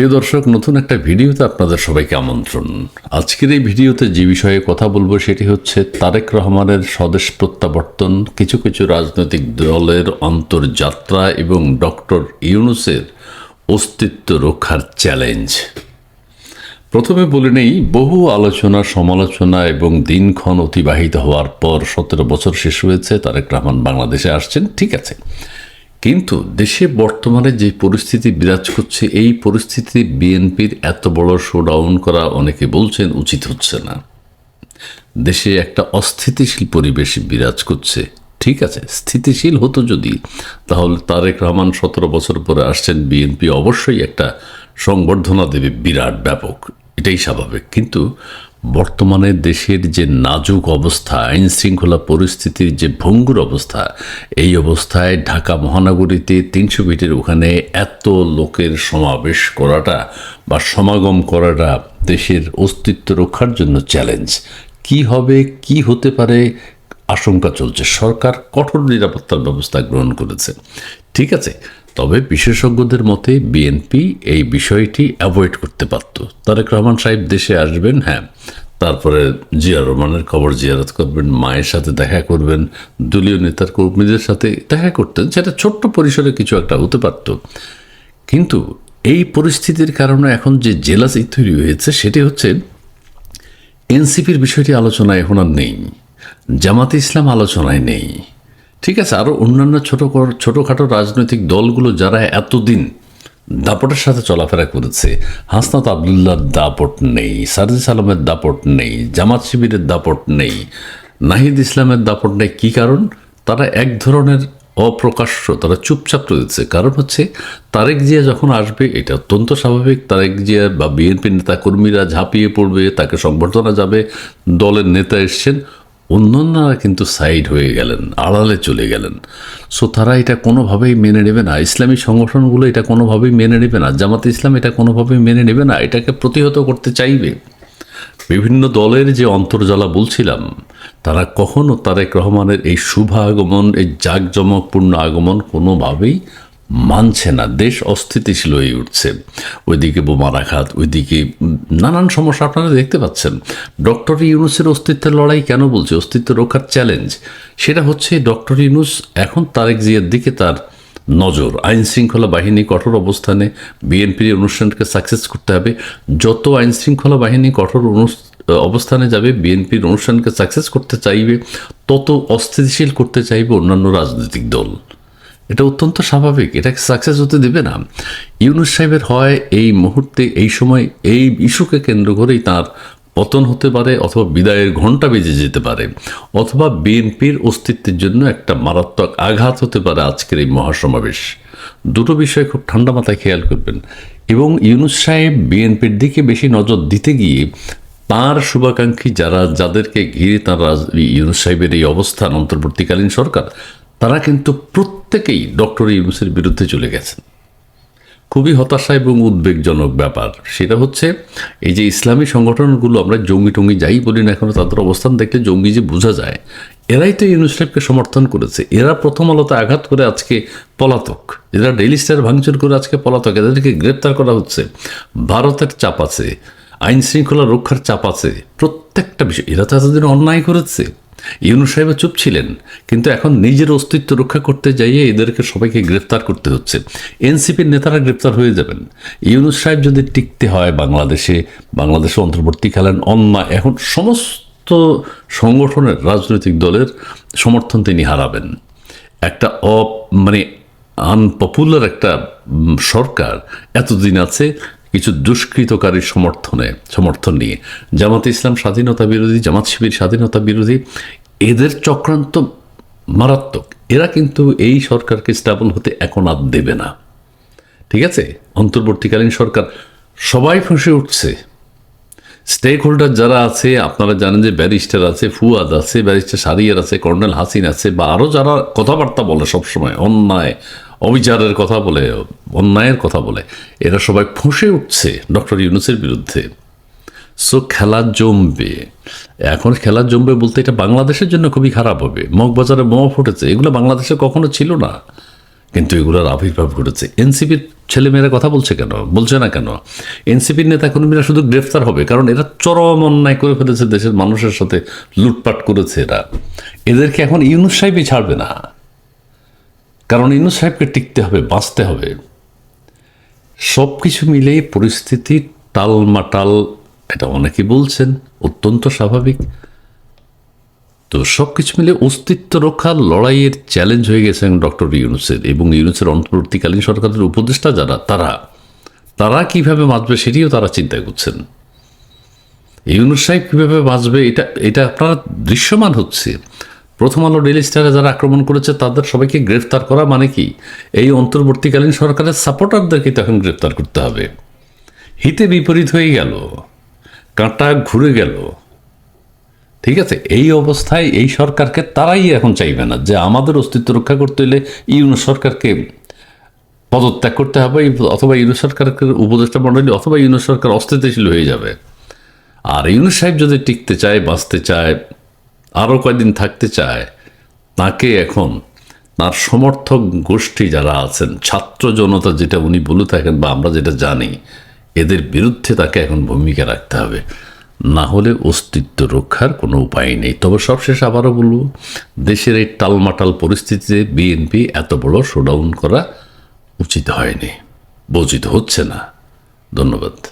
প্রিয় দর্শক, নতুন একটা ভিডিওতে আপনাদের সবাইকে আমন্ত্রণ। আজকের এই ভিডিওতে যে বিষয়ে কথা বলব সেটি হচ্ছে তারেক রহমানের স্বদেশ প্রত্যাবর্তন, কিছু কিছু রাজনৈতিক দলের অন্তর্যাত্রা এবং ডক্টর ইউনুসের অস্তিত্ব রক্ষার চ্যালেঞ্জ। প্রথমে বলে নেই, বহু আলোচনা, সমালোচনা এবং দিনক্ষণ অতিবাহিত হওয়ার পর সতেরো বছর শেষ হয়েছে, তারেক রহমান বাংলাদেশে আসছেন, ঠিক আছে। কিন্তু দেশে বর্তমানে যে পরিস্থিতি বিরাজ করছে, এই পরিস্থিতি বিএনপির এত বড় শোডাউন করা অনেকে বলছেন উচিত হচ্ছে না। দেশে একটা অস্থিতিশীল পরিবেশ বিরাজ করছে। ঠিক আছে, স্থিতিশীল হতো যদি, তাহলে তারেক রহমান সতেরো বছর পরে আসছেন, বিএনপি অবশ্যই একটা সংবর্ধনা দেবে, বিরাট ব্যাপক। এটাই স্বাভাবিক। কিন্তু বর্তমানে দেশের যে নাজুক অবস্থা আইন শৃঙ্খলা পরিস্থিতির যে ভঙ্গুর অবস্থা, এই অবস্থায় ঢাকা মহানগরীতে তিনশো ফিটের ওখানে এত লোকের সমাবেশ করাটা বা সমাগম করাটা দেশের অস্তিত্ব রক্ষার জন্য চ্যালেঞ্জ কি হবে, কি হতে পারে? আশঙ্কা চলছে। সরকার কঠোর নিরাপত্তার ব্যবস্থা গ্রহণ করেছে। ঠিক আছে তবে বিশেষজ্ঞদের মতে বিএনপি এই বিষয়টি অ্যাভয়েড করতে পারত। তারেক রহমান সাহেব দেশে আসবেন হ্যাঁ। তারপরে জিয়া রহমানের কবর জিয়ারত করবেন, মায়ের সাথে দেখা করবেন, দলীয় নেতার কর্মীদের সাথে দেখা করতেন। সেটা ছোট্ট পরিসরে কিছু একটা হতে পারত। কিন্তু এই পরিস্থিতির কারণে এখন যে জেলাসি তৈরি হয়েছে, সেটি হচ্ছে এনসিপির বিষয়টি আলোচনায় এখন আর নেই। জামাতে ইসলাম আলোচনায় নেই। ঠিক আছে আরও অন্যান্য ছোটো ছোটোখাটো রাজনৈতিক দলগুলো যারা এতদিন দাপটের সাথে চলাফেরা করেছে, হাসনাত আবদুল্লার দাপট নেই, সারজিস আলমের দাপট নেই, জামাত শিবিরের দাপট নেই, নাহিদ ইসলামের দাপট নেই, কী কারণ? তারা এক ধরনের অপ্রকাশ্য, তারা চুপচাপ রয়েছে। কারণ হচ্ছে, তারেক জিয়া যখন আসবে, এটা অত্যন্ত স্বাভাবিক, তারেক জিয়া বা বিএনপি নেতা কর্মীরা ঝাঁপিয়ে পড়বে, তাকে সংবর্ধনা যাবে, দলের নেতা এসছেন। অন্যান্যরা কিন্তু সাইড হয়ে গেলেন, আড়ালে চলে গেলেন। সো তারা এটা কোনোভাবেই মেনে নেবে না। ইসলামী সংগঠনগুলো এটা কোনোভাবেই মেনে নেবে না। জামাত ইসলাম এটা কোনোভাবেই মেনে নেবে না। এটাকে প্রতিহত করতে চাইবে। বিভিন্ন দলের যে অন্তর্জালা বলছিলাম, তারা কখনো তারেক রহমানের এই শুভ আগমন, এই জাঁকজমকপূর্ণ আগমন কোনোভাবেই মানছে না, দেশ অস্থিতিশীল হয়ে উঠছে। ওইদিকে বোমার আঘাত ওইদিকে নানান সমস্যা আপনারা দেখতে পাচ্ছেন। ডক্টর ইউনুসের অস্তিত্বের লড়াই কেন বলছে? অস্তিত্ব রক্ষার চ্যালেঞ্জ। সেটা হচ্ছে ডক্টর ইউনুস এখন তারেক জিয়ার দিকে তার নজর। আইন শৃঙ্খলা বাহিনী কঠোর অবস্থানে বিএনপির অনুষ্ঠানকে সাকসেস করতে হবে। যত আইন শৃঙ্খলা বাহিনী কঠোর অবস্থানে যাবে, বিএনপির অনুষ্ঠানকে সাকসেস করতে চাইবে, তত অস্থিতিশীল করতে চাইবে অন্যান্য রাজনৈতিক দল। এটা অত্যন্ত স্বাভাবিক। এটাকে সাকসেস হতে দেবে না। ইউনুস সাহেবের হয় এই মুহূর্তে, এই সময় এই ইস্যুকে কেন্দ্র করেই তার পতন হতে পারে অথবা বিদায়ের ঘণ্টা বেজে যেতে পারে অথবা বিএনপির অস্তিত্বের জন্য একটা মারাত্মক আঘাত হতে পারে আজকের এই মহাসমাবেশ। দুটো বিষয় খুব ঠান্ডা মাথায় খেয়াল করবেন। এবং ইউনুস সাহেব বিএনপির দিকে বেশি নজর দিতে গিয়ে তার শুভাকাঙ্ক্ষী যারা, যাদেরকে ঘিরে তার ইউনুস সাহেবের এই অবস্থান অন্তর্বর্তীকালীন সরকার তারা কিন্তু প্রত্যেকেই ডক্টর ইউনুসের বিরুদ্ধে চলে গেছেন। খুবই হতাশা এবং উদ্বেগজনক ব্যাপার। সেটা হচ্ছে, এই যে ইসলামী সংগঠনগুলো, আমরা জঙ্গি টঙ্গি যাই বলি না এখনও তাদের অবস্থান দেখলে জঙ্গি যে বোঝা যায়, এরাই তো ইউনুস সাহেবকে সমর্থন করেছে। এরা প্রথম আলোতে আঘাত করে আজকে পলাতক। এরা ডেইলি স্টার ভাঙচুর করে আজকে পলাতক। এদেরকে গ্রেপ্তার করা হচ্ছে। ভারতের চাপ আছে আইন শৃঙ্খলা রক্ষার চাপ আছে, প্রত্যেকটা বিষয়। এরা তো এতদিন অন্যায় করেছে। ইউনুস সাহেব চুপ ছিলেন, কিন্তু এখন নিজের অস্তিত্ব রক্ষা করতে যাইয়ে এদেরকে সবাইকে গ্রেফতার করতে হচ্ছে। এনসিপির নেতারা গ্রেফতার হয়ে যাবেন। ইউনুস সাহেব যদি টিকতে হয় বাংলাদেশে বাংলাদেশে অন্তর্বর্তীকালীন অন্যায়, এখন সমস্ত সংগঠনের রাজনৈতিক দলের সমর্থন তিনি হারাবেন। একটা অ মানে আনপপুলার একটা সরকার এতদিন আছে কিছু দুষ্কৃতকারীর সমর্থনে, সমর্থন নিয়ে। জামাত ইসলাম স্বাধীনতা বিরোধী, জামাত শিবির স্বাধীনতা বিরোধী, এদের চক্রান্ত মারাত্মক। এরা কিন্তু এই সরকারকে স্থাপন হতে এখন আর দেবে না। ঠিক আছে? অন্তর্বর্তীকালীন সরকার সবাই ফসে উঠছে। স্টেক হোল্ডার যারা আছে, আপনারা জানেন যে ব্যারিস্টার আছে, ফুয়াদ আছে, ব্যারিস্টার সারিয়ার আছে, কর্নেল হাসিন আছে, বা আরও যারা কথাবার্তা বলে সবসময়, অন্যায়, অবিচারের কথা বলে, অন্যায়ের কথা বলে, এরা সবাই ফুঁসে উঠছে ডক্টর ইউনুসের বিরুদ্ধে। সো খেলা জমবে। এখন খেলা জমবে বলতে এটা বাংলাদেশের জন্য খুবই খারাপ হবে। মগবাজারে বোমা ফুটেছে, এগুলো বাংলাদেশে কখনো ছিল না, কিন্তু এগুলোর আবির্ভাব ঘটেছে। এনসিপির ছেলেমেয়েরা কথা বলছে কেন? বলছে না কেন? এনসিপির নেতা কর্মীরা শুধু গ্রেফতার হবে, কারণ এরা চরম অন্যায় করে ফেলেছে দেশের মানুষের সাথে, লুটপাট করেছে এরা। এদেরকে এখন ইউনুস সাহেবই ছাড়বে না। কারণ ইউনুস সাহেবকে টিকতে হবে, বাঁচতে হবে। সব কিছু মিলেই পরিস্থিতি টালমাটাল, এটা অনেকে বলছেন, অত্যন্ত স্বাভাবিক। তো সব কিছু মিলে অস্তিত্ব রক্ষার লড়াইয়ের চ্যালেঞ্জ হয়ে গেছেন ডক্টর ইউনুসের এবং ইউনুসের অন্তর্বর্তীকালীন সরকারের উপদেষ্টা যারা, তারা তারা কীভাবে বাঁচবে সেটিও তারা চিন্তা করছেন ইউনুস সাহেব কীভাবে বাঁচবে এটা এটা আপনারা দৃশ্যমান হচ্ছে। প্রথম আলো ডেলি স্টারে যারা আক্রমণ করেছে, তাদের সবাইকে গ্রেফতার করা মানে কি? এই অন্তর্বর্তীকালীন সরকারের সাপোর্টারদেরকে তখন গ্রেফতার করতে হবে। হিতে বিপরীত হয়ে গেল। কাঁটা ঘুরে গেল। ঠিক আছে, এই অবস্থায় এই সরকারকে তারাই এখন চাইবে না যে আমাদের অস্তিত্ব রক্ষা করতে হলে ইউনুস সরকারকে পদত্যাগ করতে হবে, অথবা ইউনুস সরকারকে উপদেষ্টা মণ্ডলী অথবা ইউনুস সরকার অস্থিতিশীল হয়ে যাবে। আর ইউনুস সাহেব যদি টিকতে চায়, বাঁচতে চায় আরও কয়েকদিন থাকতে চায়, তাকে এখন তার সমর্থক গোষ্ঠী যারা আছেন, ছাত্র জনতা যেটা উনি বলে থাকেন বা আমরা যেটা জানি, এদের বিরুদ্ধে তাকে এখন ভূমিকা রাখতে হবে। না হলে অস্তিত্ব রক্ষার কোনো উপায় নেই। তবে সবশেষ আবারও বলব, দেশের এই টালমাটাল পরিস্থিতিতে বিএনপি এত বড় শোডাউন করা উচিত হয়নি। বোঝিত হচ্ছে না। ধন্যবাদ।